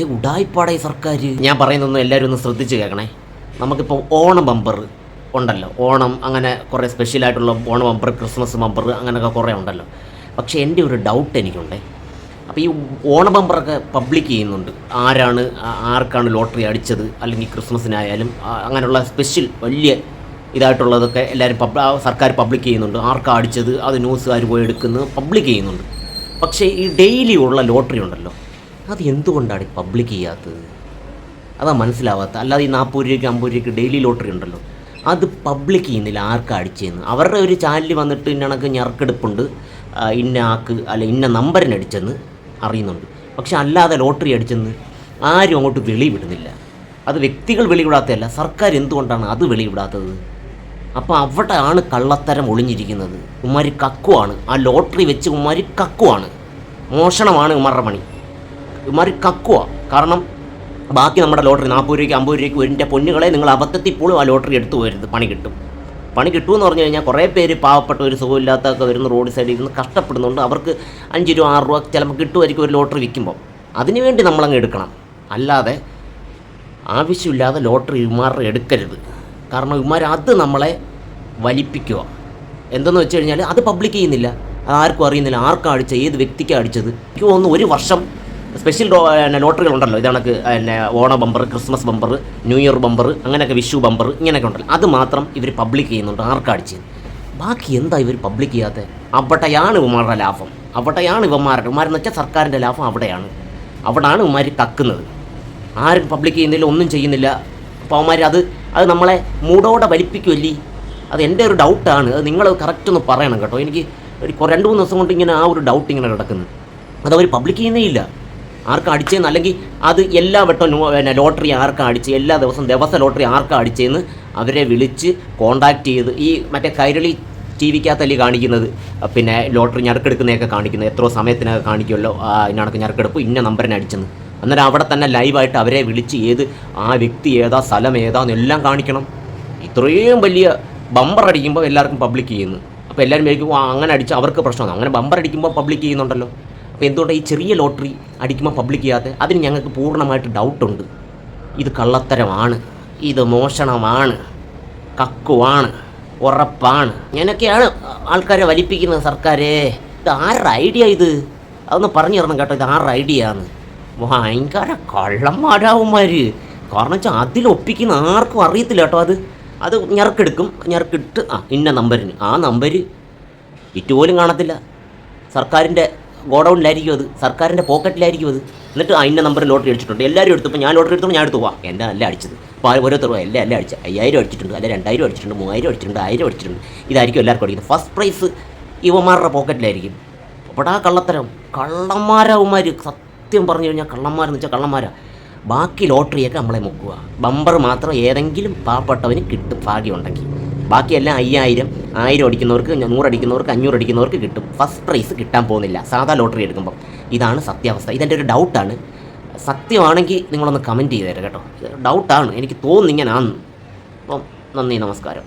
ഏ ഉടായിപ്പാടെ സർക്കാർ ഞാൻ പറയുന്നൊന്നും എല്ലാവരും ഒന്ന് ശ്രദ്ധിച്ച് കേൾക്കണേ. നമുക്കിപ്പോൾ ഓണം ബമ്പർ ഉണ്ടല്ലോ. ഓണം അങ്ങനെ കുറേ സ്പെഷ്യലായിട്ടുള്ള ഓണം ബമ്പർ ക്രിസ്മസ് ബമ്പർ അങ്ങനെയൊക്കെ കുറേ ഉണ്ടല്ലോ. പക്ഷേ എന്റെ ഒരു ഡൗട്ട് എനിക്കുണ്ടേ. അപ്പോൾ ഈ ഓണ ബമ്പറൊക്കെ പബ്ലിക് ചെയ്യുന്നുണ്ട്. ആരാണ് ആർക്കാണ് ലോട്ടറി അടിച്ചത്? അല്ലെങ്കിൽ ക്രിസ്മസിനായാലും അങ്ങനെയുള്ള സ്പെഷ്യൽ വലിയ ഇതായിട്ടുള്ളതൊക്കെ എല്ലാവരും പബ് സർക്കാർ പബ്ലിക് ചെയ്യുന്നുണ്ട്. ആർക്കാണ് അടിച്ചത്? അത് ന്യൂസുകാർ പോയി എടുക്കുന്നത് പബ്ലിക് ചെയ്യുന്നുണ്ട്. പക്ഷേ ഈ ഡെയിലി ഉള്ള ലോട്ടറി ഉണ്ടല്ലോ. അത് എന്തുകൊണ്ടാണ് പബ്ലിക് ചെയ്യാത്തത്? അതാ മനസ്സിലാവാത്ത. അല്ലാതെ ഈ നാൽപ്പത് രൂപയ്ക്ക് അമ്പത് രൂപയ്ക്ക് ഡെയിലി ലോട്ടറി ഉണ്ടല്ലോ. അത് പബ്ലിക് ചെയ്യുന്നില്ല. ആർക്കാ അടിച്ചതെന്ന് അവരുടെ ഒരു ചാനലിൽ വന്നിട്ട് ഇന്ന കണക്ക് ഞെറുക്കെടുപ്പുണ്ട് ഇന്ന ആക്ക് അല്ല ഇന്ന നമ്പറിന് അടിച്ചെന്ന് അറിയുന്നുണ്ട്. പക്ഷെ അല്ലാതെ ലോട്ടറി അടിച്ചെന്ന് ആരും അങ്ങോട്ട് വെളിവിടുന്നില്ല. അത് വ്യക്തികൾ വെളിവിടാത്തതല്ല. സർക്കാർ എന്തുകൊണ്ടാണ് അത് വെളിവിടാത്തത്? അപ്പോൾ അവിടെയാണ് കള്ളത്തരം ഒളിഞ്ഞിരിക്കുന്നത്. ഉമ്മാരി കക്കുവാണ്. ആ ലോട്ടറി വെച്ച് ഉമ്മാരി കക്കുവാണ്. മോഷണമാണ് ഉമ്മാരുടെ പണി. ഇമാര് കക്കുക കാരണം ബാക്കി നമ്മുടെ ലോട്ടറി നാൽപ്പത് രൂപയ്ക്ക് അമ്പത് രൂപയ്ക്ക് ഒരു പൊന്നുകളെ നിങ്ങൾ അബദ്ധത്തിൽ പോലും ആ ലോട്ടറി എടുത്തു പോരുത് പണി കിട്ടും. പണി കിട്ടുമെന്ന് പറഞ്ഞു കഴിഞ്ഞാൽ കുറേ പേര് പാവപ്പെട്ട ഒരു സുഖമില്ലാത്തൊക്കെ വരുന്ന റോഡ് സൈഡിൽ ഇരുന്ന് കഷ്ടപ്പെടുന്നുണ്ട്. അവർക്ക് അഞ്ച് രൂപ ആറ് രൂപ ചിലപ്പോൾ കിട്ടുമായിരിക്കും ഒരു ലോട്ടറി വിൽക്കുമ്പോൾ അതിനുവേണ്ടി നമ്മളങ്ങ് എടുക്കണം. അല്ലാതെ ആവശ്യമില്ലാതെ ലോട്ടറി ഇമാർ എടുക്കരുത്. കാരണം ഇമാർ അത് നമ്മളെ വലിപ്പിക്കുക എന്തെന്ന് വെച്ച് കഴിഞ്ഞാൽ അത് പബ്ലിക് ചെയ്യുന്നില്ല. അത് ആർക്കും അറിയുന്നില്ല. ആർക്കാണ് അടിച്ചത്? ഏത് വ്യക്തിക്കാണ് അടിച്ചത്? എനിക്ക് തോന്നുന്നു ഒരു വർഷം സ്പെഷ്യൽ ലോട്ടറികൾ ഉണ്ടല്ലോ. ഇതണക്ക് പിന്നെ ഓണ bumper Christmas bumper new year bumper അങ്ങനെയൊക്കെ വിഷു ബമ്പർ ഇങ്ങനെയൊക്കെ ഉണ്ടല്ലോ. അത് മാത്രം ഇവർ പബ്ലിക് ചെയ്യുന്നുണ്ട്. ആർക്കാ അടിച്ച് ബാക്കി എന്താ ഇവർ പബ്ലിക് ചെയ്യാത്തത് അവിടെയാണ് ഇവന്മാരുടെ ലാഭം. അവിടെയാണ് ഇവന്മാരുടെ ഇവന്മാരെന്ന് വെച്ചാൽ സർക്കാരിന്റെ ലാഭം അവിടെയാണ്. അവിടെയാണ് ഇവന്മാർ കക്കുന്നത്. ആരും പബ്ലിക് ചെയ്യുന്നില്ല ഒന്നും ചെയ്യുന്നില്ല. അപ്പോൾ അവന്മാർ അത് അത് നമ്മളെ മൂടോടെ വലിപ്പിക്കുമല്ലേ അത് എന്റെ ഒരു ഡൗട്ടാണ് അത് നിങ്ങൾ കറക്റ്റ് ഒന്ന് പറയണം കേട്ടോ. എനിക്ക് രണ്ട് മൂന്ന് ദിവസം കൊണ്ട് ഇങ്ങനെ ആ ഒരു ഡൗട്ട് ഇങ്ങനെ കിടക്കുന്നു. അത് അവർ പബ്ലിക് ചെയ്യുന്നേ ഇല്ല. ആർക്കാ അടിച്ചതെന്ന് അല്ലെങ്കിൽ അത് എല്ലാ വട്ടം പിന്നെ ലോട്ടറി ആർക്കാ അടിച്ച് എല്ലാ ദിവസവും ദിവസം ലോട്ടറി ആർക്കാ അടിച്ചതെന്ന് അവരെ വിളിച്ച് കോണ്ടാക്ട് ചെയ്ത് ഈ മറ്റേ കൈരളി ടി വിക്കകത്തല്ലേ കാണിക്കുന്നത്? പിന്നെ ലോട്ടറി ഞെറുക്കെടുക്കുന്നതൊക്കെ കാണിക്കുന്നത്. എത്ര സമയത്തിനൊക്കെ കാണിക്കുമല്ലോ. ഇതിനടക്ക് ഞെറുക്കെടുപ്പ് ഇന്ന നമ്പറിന് അടിച്ചെന്ന്. അന്നേരം അവിടെ തന്നെ ലൈവായിട്ട് അവരെ വിളിച്ച് ഏത് ആ വ്യക്തി ഏതാ സ്ഥലം ഏതാന്നെല്ലാം കാണിക്കണം. ഇത്രയും വലിയ ബമ്പർ അടിക്കുമ്പോൾ എല്ലാവർക്കും പബ്ലിക് ചെയ്യുന്നു. അപ്പോൾ എല്ലാവരും വിചാരിക്കും അങ്ങനെ അടിച്ച് അവർക്ക് പ്രശ്നമാണ് അങ്ങനെ ബമ്പർ അടിക്കുമ്പോൾ പബ്ലിക് ചെയ്യുന്നുണ്ടല്ലോ. അപ്പോൾ എന്തുകൊണ്ടാണ് ഈ ചെറിയ ലോട്ടറി അടിക്കുമ്പോൾ പബ്ലിക് ചെയ്യാതെ അതിന് ഞങ്ങൾക്ക് പൂർണമായിട്ട് ഡൗട്ടുണ്ട് ഇത് കള്ളത്തരമാണ്. ഇത് മോഷണമാണ്. കക്കുവാണ്. ഉറപ്പാണ്. ഇങ്ങനെയൊക്കെയാണ് ആൾക്കാരെ വലിപ്പിക്കുന്നത് സർക്കാരേ. ഇത് ആരുടെ ഐഡിയ ഇത്? അതൊന്ന് പറഞ്ഞു തരണം കേട്ടോ. ഇത് ആരുടെ ഐഡിയ ആണ് ഭയങ്കര കള്ളന്മാരാവുമാർ കാരണം വെച്ചാൽ അതിലൊപ്പിക്കുന്ന ആർക്കും അറിയത്തില്ല കേട്ടോ അത്. അത് ഞെറുക്കെടുക്കും. ഞെറുക്കിട്ട് ആ ഇന്ന നമ്പറിന് ആ നമ്പർ ഇറ്റുപോലും കാണത്തില്ല. സർക്കാരിന്റെ ഗോഡൗണിലായിരിക്കും അത്. സർക്കാരിന്റെ പോക്കറ്റിലായിരിക്കും അത്. എന്നിട്ട് അതിന്റെ നമ്പറിൽ ലോട്ടറി അടിച്ചിട്ടുണ്ട്. എല്ലാവരും എടുത്തപ്പോൾ ഞാൻ ലോട്ടറി എടുത്തപ്പോൾ ഞാൻ എടുത്തു. പോവാം എന്റെ അല്ല അടിച്ചത്. അപ്പോൾ ഓരോരുത്തർ എല്ലാം എല്ലാം അല്ല അടിച്ചത്. അയ്യായിരം അടിച്ചിട്ടുണ്ട് അല്ല രണ്ടായിരം അടിച്ചിട്ടുണ്ട് മൂവായിരം അടിച്ചിട്ടുണ്ട് ആയിരം അടിച്ചിട്ടുണ്ട്. ഇതായിരിക്കും എല്ലാവർക്കും അടിക്കുന്നത്. ഫസ്റ്റ് പ്രൈസ് ഇവന്മാരുടെ പോക്കറ്റിലായിരിക്കും. അപ്പോൾ ആ കള്ളത്തരം കള്ളന്മാരവന്മാർ സത്യം പറഞ്ഞു കഴിഞ്ഞാൽ കള്ളന്മാരെന്ന് വെച്ചാൽ കള്ളന്മാരാ. ബാക്കി ലോട്ടറിയൊക്കെ നമ്മളെ മുക്കുക. ബമ്പർ മാത്രം ഏതെങ്കിലും പാവപ്പെട്ടവന് കിട്ടും ഭാഗ്യമുണ്ടെങ്കിൽ ബാക്കിയെല്ലാം അയ്യായിരം ആയിരം അടിക്കുന്നവർക്ക് നൂറടിക്കുന്നവർക്ക് അഞ്ഞൂറ് അടിക്കുന്നവർക്ക് കിട്ടും. ഫസ്റ്റ് പ്രൈസ് കിട്ടാൻ പോകുന്നില്ല. സാധാ ലോട്ടറി എടുക്കുമ്പോൾ ഇതാണ് സത്യാവസ്ഥ. ഇതെന്റെ ഒരു ഡൗട്ടാണ്. സത്യമാണെങ്കിൽ നിങ്ങളൊന്ന് കമന്റ് ചെയ്തേരെ കേട്ടോ. ഡൗട്ടാണ് എനിക്ക് തോന്നുന്നു ഇങ്ങനെ അപ്പം നന്ദി നമസ്കാരം.